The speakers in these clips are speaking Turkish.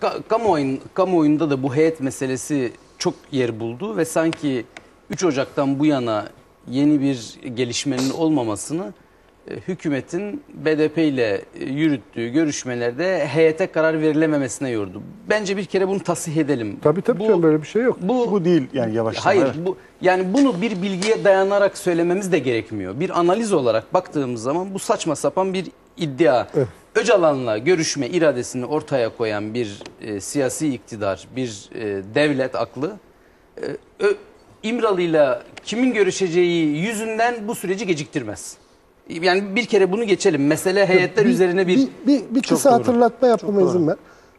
Ka- kamuoyun, kamuoyunda da bu heyet meselesi çok yer buldu ve sanki 3 Ocak'tan bu yana yeni bir gelişmenin olmamasını e, hükümetin BDP ile e, yürüttüğü görüşmelerde heyete karar verilememesine yordu. Bence bir kere bunu tasih edelim. Tabii tabii Bu- canım böyle bir şey yok. Bu, Bu değil yani yavaşlama. Hayır, evet. bu yani bunu bir bilgiye dayanarak söylememiz de gerekmiyor. Bir analiz olarak baktığımız zaman bu saçma sapan bir iddia. Evet. Öcalan'la görüşme iradesini ortaya koyan bir e, siyasi iktidar, bir e, devlet aklı e, Ö- İmralı'yla kimin görüşeceği yüzünden bu süreci geciktirmez. Yani bir kere bunu geçelim. Mesele heyetler üzerine bir, bir, bir, bir kısa doğru. hatırlatma yapmama Çok izin ver.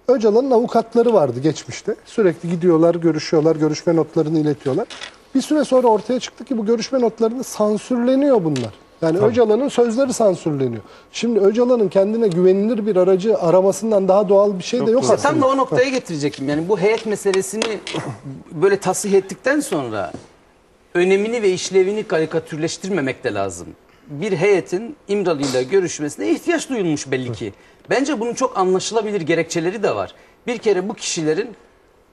Öcalan'ın avukatları vardı geçmişte. Sürekli gidiyorlar, görüşüyorlar, görüşme notlarını iletiyorlar. Bir süre sonra ortaya çıktı ki bu görüşme notlarında sansürleniyor bunlar. Yani Öcalan'ın sözleri sansürleniyor. Şimdi Öcalan'ın kendine güvenilir bir aracı aramasından daha doğal bir şey de yok aslında. tam da o noktaya getirecektim. Yani bu heyet meselesini böyle tasih ettikten sonra önemini ve işlevini karikatürleştirmemek de lazım. Bir heyetin İmralı ile görüşmesine ihtiyaç duyulmuş belli ki. Bence bunun çok anlaşılabilir gerekçeleri de var. Bir kere bu kişilerin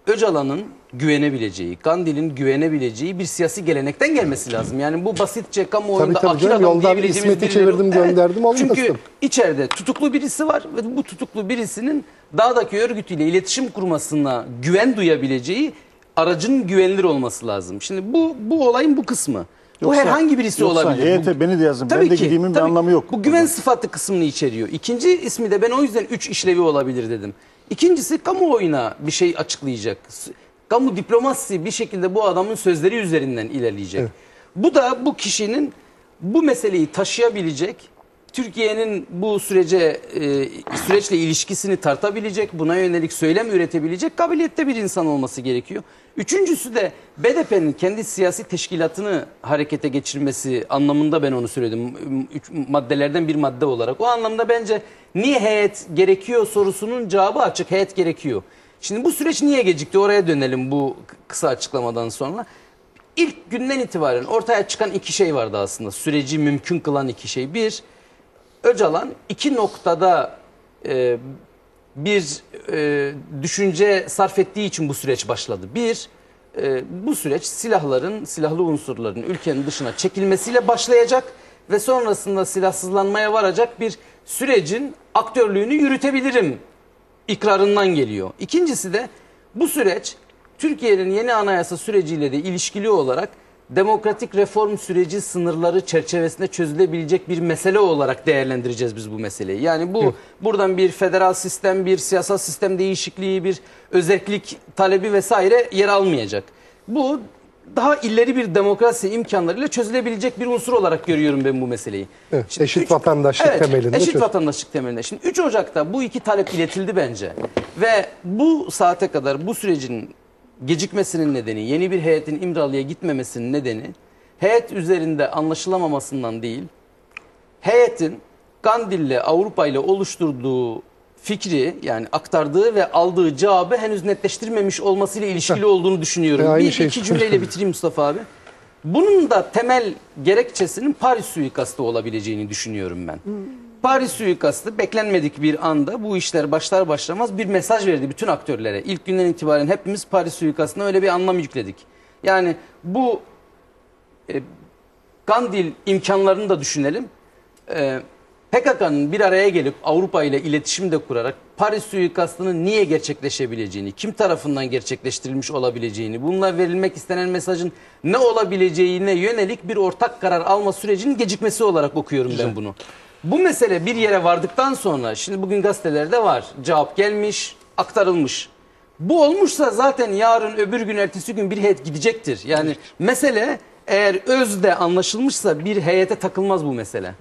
Öcalan'ın güvenebileceği, Kandil'in güvenebileceği bir siyasi gelenekten gelmesi lazım. Yani bu basitçe kamuoyunda Tabii, tabii akil canım, adam diyebileceğimiz İsmet'i birileri- çevirdim, gönderdim, olmaz Çünkü içeride tutuklu birisi var ve bu tutuklu birisinin dağdaki örgütüyle iletişim kurmasına güven duyabileceği aracın güvenilir olması lazım. Şimdi bu bu olayın bu kısmı. bu Yoksa- herhangi birisi yoksa olabilir. EYT Bu- beni de yazın. Tabii ben de ki, gidiğimin bir anlamı yok. Bu güven sıfatlı kısmını içeriyor. İkinci ismi de ben o yüzden üç işlevi olabilir dedim. İkincisi kamuoyuna bir şey açıklayacak. Kamu diplomasisi bir şekilde bu adamın sözleri üzerinden ilerleyecek. Bu da bu kişinin bu meseleyi taşıyabilecek, Türkiye'nin bu sürece e, süreçle ilişkisini tartabilecek, buna yönelik söylem üretebilecek kabiliyette bir insan olması gerekiyor. Üçüncüsü de BDP'nin kendi siyasi teşkilatını harekete geçirmesi anlamında ben onu söyledim. Üç maddelerden bir madde olarak. O anlamda bence niye heyet gerekiyor sorusunun cevabı açık. Heyet gerekiyor. Şimdi bu süreç niye gecikti? Oraya dönelim bu kısa açıklamadan sonra. İlk günden itibaren ortaya çıkan iki şey vardı aslında. Süreci mümkün kılan iki şey. Bir, Öcalan iki noktada e, bir e, düşünce sarf ettiği için bu süreç başladı. Bir, e, bu süreç silahların, silahlı unsurların ülkenin dışına çekilmesiyle başlayacak ve sonrasında silahsızlanmaya varacak bir sürecin aktörlüğünü yürütebilirim ikrarından geliyor. İkincisi de bu süreç Türkiye'nin yeni anayasa süreciyle de ilişkili olarak demokratik reform süreci sınırları çerçevesinde çözülebilecek bir mesele olarak değerlendireceğiz biz bu meseleyi. Yani bu buradan bir federal sistem, bir siyasal sistem değişikliği, bir özellik talebi vesaire yer almayacak. Bu daha ileri bir demokrasi imkanlarıyla çözülebilecek bir unsur olarak görüyorum ben bu meseleyi. Evet, Şimdi eşit üç- vatandaşlık evet, temelinde Eşit çöz- vatandaşlık temelinde. Şimdi 3 Ocak'ta bu iki talep iletildi bence. Ve bu saate kadar bu sürecin gecikmesinin nedeni, yeni bir heyetin İmralı'ya gitmemesinin nedeni heyet üzerinde anlaşılamamasından değil, heyetin Kandil'le Avrupa ile oluşturduğu fikri yani aktardığı ve aldığı cevabı henüz netleştirmemiş olmasıyla ilişkili olduğunu düşünüyorum. E, aynı bir şey. iki cümleyle bitireyim Mustafa abi. Bunun da temel gerekçesinin Paris suikastı olabileceğini düşünüyorum ben. Paris suikastı beklenmedik bir anda bu işler başlar başlamaz bir mesaj verdi bütün aktörlere. İlk günden itibaren hepimiz Paris suikastına öyle bir anlam yükledik. Yani bu e, Kandil imkanlarını da düşünelim. Ee, PKK'nın bir araya gelip Avrupa ile iletişim de kurarak Paris suikastının niye gerçekleşebileceğini, kim tarafından gerçekleştirilmiş olabileceğini, bununla verilmek istenen mesajın ne olabileceğine yönelik bir ortak karar alma sürecinin gecikmesi olarak okuyorum ben bunu. Bu mesele bir yere vardıktan sonra, şimdi bugün gazetelerde var, cevap gelmiş, aktarılmış. Bu olmuşsa zaten yarın öbür gün ertesi gün bir heyet gidecektir. Yani mesele eğer özde anlaşılmışsa bir heyete takılmaz bu mesele.